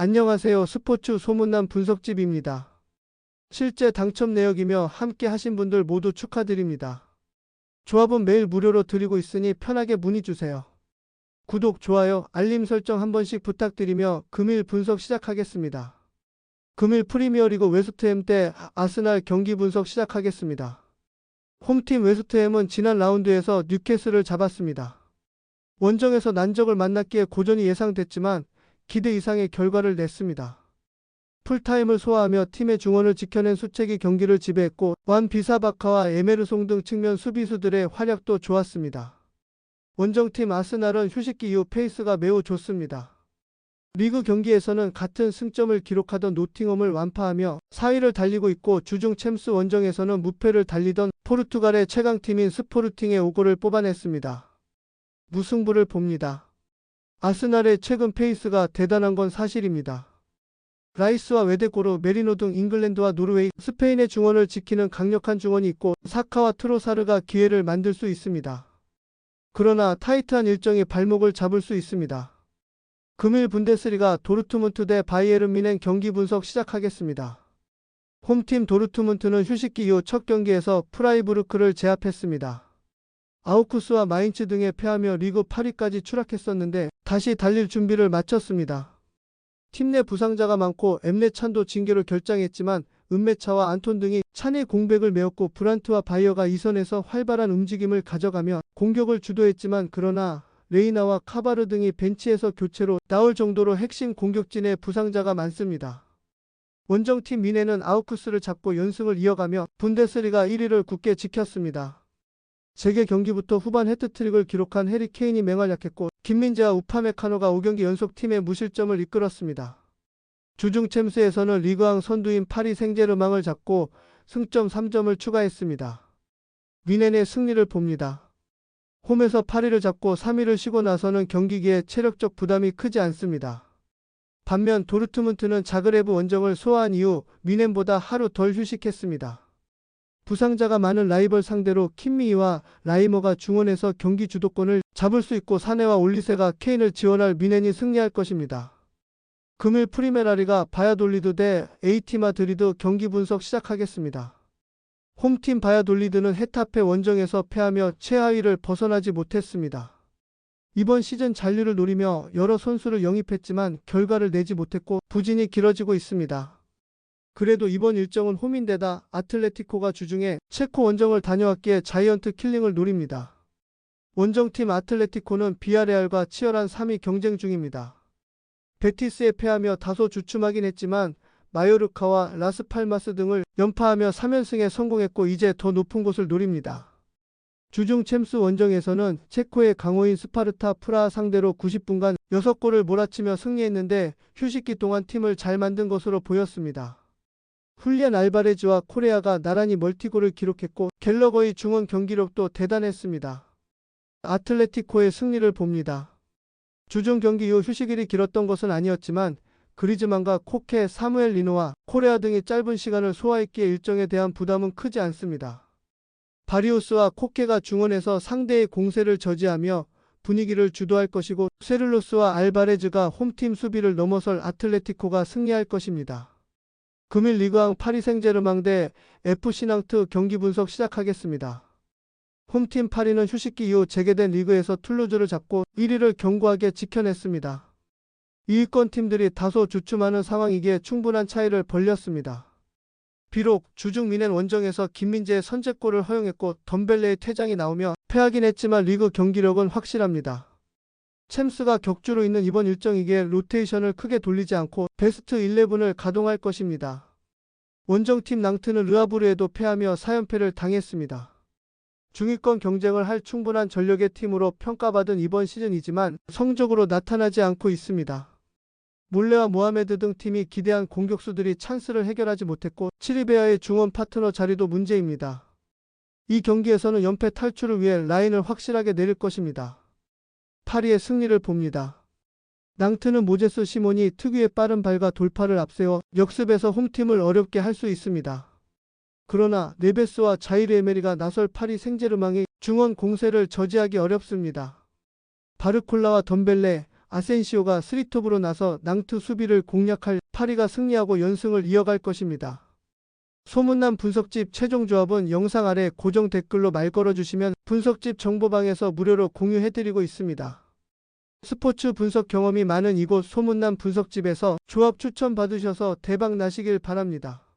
안녕하세요. 스포츠 소문난 분석집입니다. 실제 당첨 내역이며 함께 하신 분들 모두 축하드립니다. 조합은 매일 무료로 드리고 있으니 편하게 문의 주세요. 구독, 좋아요, 알림 설정 한 번씩 부탁드리며 금일 분석 시작하겠습니다. 금일 프리미어리그 웨스트햄 대 아스날 경기 분석 시작하겠습니다. 홈팀 웨스트햄은 지난 라운드에서 뉴캐슬을 잡았습니다. 원정에서 난적을 만났기에 고전이 예상됐지만 기대 이상의 결과를 냈습니다. 풀타임을 소화하며 팀의 중원을 지켜낸 수책이 경기를 지배했고 완 비사바카와 에메르송 등 측면 수비수들의 활약도 좋았습니다. 원정팀 아스날은 휴식기 이후 페이스가 매우 좋습니다. 리그 경기에서는 같은 승점을 기록하던 노팅엄을 완파하며 4위를 달리고 있고 주중 챔스 원정에서는 무패를 달리던 포르투갈의 최강팀인 스포르팅의 오고를 뽑아냈습니다. 무승부를 봅니다. 아스날의 최근 페이스가 대단한 건 사실입니다. 라이스와 웨데코르, 메리노 등 잉글랜드와 노르웨이, 스페인의 중원을 지키는 강력한 중원이 있고 사카와 트로사르가 기회를 만들 수 있습니다. 그러나 타이트한 일정이 발목을 잡을 수 있습니다. 금일 분데스리가 도르트문트 대 바이에른 미넨 경기 분석 시작하겠습니다. 홈팀 도르트문트는 휴식기 이후 첫 경기에서 프라이부르크를 제압했습니다. 아우쿠스와 마인츠 등에 패하며 리그 8위까지 추락했었는데 다시 달릴 준비를 마쳤습니다. 팀 내 부상자가 많고 엠레 찬도 징계로 결장했지만 은메차와 안톤 등이 찬의 공백을 메웠고 브란트와 바이어가 이선에서 활발한 움직임을 가져가며 공격을 주도했지만 그러나 레이나와 카바르 등이 벤치에서 교체로 나올 정도로 핵심 공격진의 부상자가 많습니다. 원정팀 미네는 아우쿠스를 잡고 연승을 이어가며 분데스리가 1위를 굳게 지켰습니다. 재개 경기부터 후반 헤트트릭을 기록한 해리 케인이 맹활약했고 김민재와 우파메카노가 5경기 연속 팀의 무실점을 이끌었습니다. 주중 챔스에서는 리그왕 선두인 파리 생제르망을 잡고 승점 3점을 추가했습니다. 미넨의 승리를 봅니다. 홈에서 8위를 잡고 3위를 쉬고 나서는 경기기에 체력적 부담이 크지 않습니다. 반면 도르트문트는 자그레브 원정을 소화한 이후 미넨보다 하루 덜 휴식했습니다. 부상자가 많은 라이벌 상대로 킴미이와 라이머가 중원에서 경기 주도권을 잡을 수 있고 사내와 올리세가 케인을 지원할 미넨이 승리할 것입니다. 금일 프리메라리가 바야돌리드 대 에이티 마드리드 경기 분석 시작하겠습니다. 홈팀 바야돌리드는 헤타페 원정에서 패하며 최하위를 벗어나지 못했습니다. 이번 시즌 잔류를 노리며 여러 선수를 영입했지만 결과를 내지 못했고 부진이 길어지고 있습니다. 그래도 이번 일정은 홈인데다 아틀레티코가 주중에 체코 원정을 다녀왔기에 자이언트 킬링을 노립니다. 원정팀 아틀레티코는 비아레알과 치열한 3위 경쟁 중입니다. 베티스에 패하며 다소 주춤하긴 했지만 마요르카와 라스팔마스 등을 연파하며 3연승에 성공했고 이제 더 높은 곳을 노립니다. 주중 챔스 원정에서는 체코의 강호인 스파르타 프라 상대로 90분간 6골을 몰아치며 승리했는데 휴식기 동안 팀을 잘 만든 것으로 보였습니다. 훌리안 알바레즈와 코레아가 나란히 멀티골을 기록했고 갤러거의 중원 경기력도 대단했습니다. 아틀레티코의 승리를 봅니다. 주중 경기 이후 휴식일이 길었던 것은 아니었지만 그리즈만과 코케, 사무엘 리노와 코레아 등이 짧은 시간을 소화했기에 일정에 대한 부담은 크지 않습니다. 바리우스와 코케가 중원에서 상대의 공세를 저지하며 분위기를 주도할 것이고 세를로스와 알바레즈가 홈팀 수비를 넘어설 아틀레티코가 승리할 것입니다. 금일 리그왕 파리 생제르망 대 FC 낭트 경기 분석 시작하겠습니다. 홈팀 파리는 휴식기 이후 재개된 리그에서 툴루즈를 잡고 1위를 견고하게 지켜냈습니다. 2위권 팀들이 다소 주춤하는 상황이기에 충분한 차이를 벌렸습니다. 비록 주중 미넨 원정에서 김민재의 선제골을 허용했고 덤벨레의 퇴장이 나오며 패하긴 했지만 리그 경기력은 확실합니다. 챔스가 격주로 있는 이번 일정이기에 로테이션을 크게 돌리지 않고 베스트 11을 가동할 것입니다. 원정팀 낭트는 르아브르에도 패하며 4연패를 당했습니다. 중위권 경쟁을 할 충분한 전력의 팀으로 평가받은 이번 시즌이지만 성적으로 나타나지 않고 있습니다. 몰레와 모하메드 등 팀이 기대한 공격수들이 찬스를 해결하지 못했고 치리베아의 중원 파트너 자리도 문제입니다. 이 경기에서는 연패 탈출을 위해 라인을 확실하게 내릴 것입니다. 파리의 승리를 봅니다. 낭트는 모제스 시몬이 특유의 빠른 발과 돌파를 앞세워 역습에서 홈팀을 어렵게 할 수 있습니다. 그러나 네베스와 자이르 에메리가 나설 파리 생제르망이 중원 공세를 저지하기 어렵습니다. 바르콜라와 덤벨레, 아센시오가 스리톱으로 나서 낭투 수비를 공략할 파리가 승리하고 연승을 이어갈 것입니다. 소문난 분석집 최종 조합은 영상 아래 고정 댓글로 말 걸어주시면 분석집 정보방에서 무료로 공유해드리고 있습니다. 스포츠 분석 경험이 많은 이곳 소문난 분석집에서 조합 추천 받으셔서 대박 나시길 바랍니다.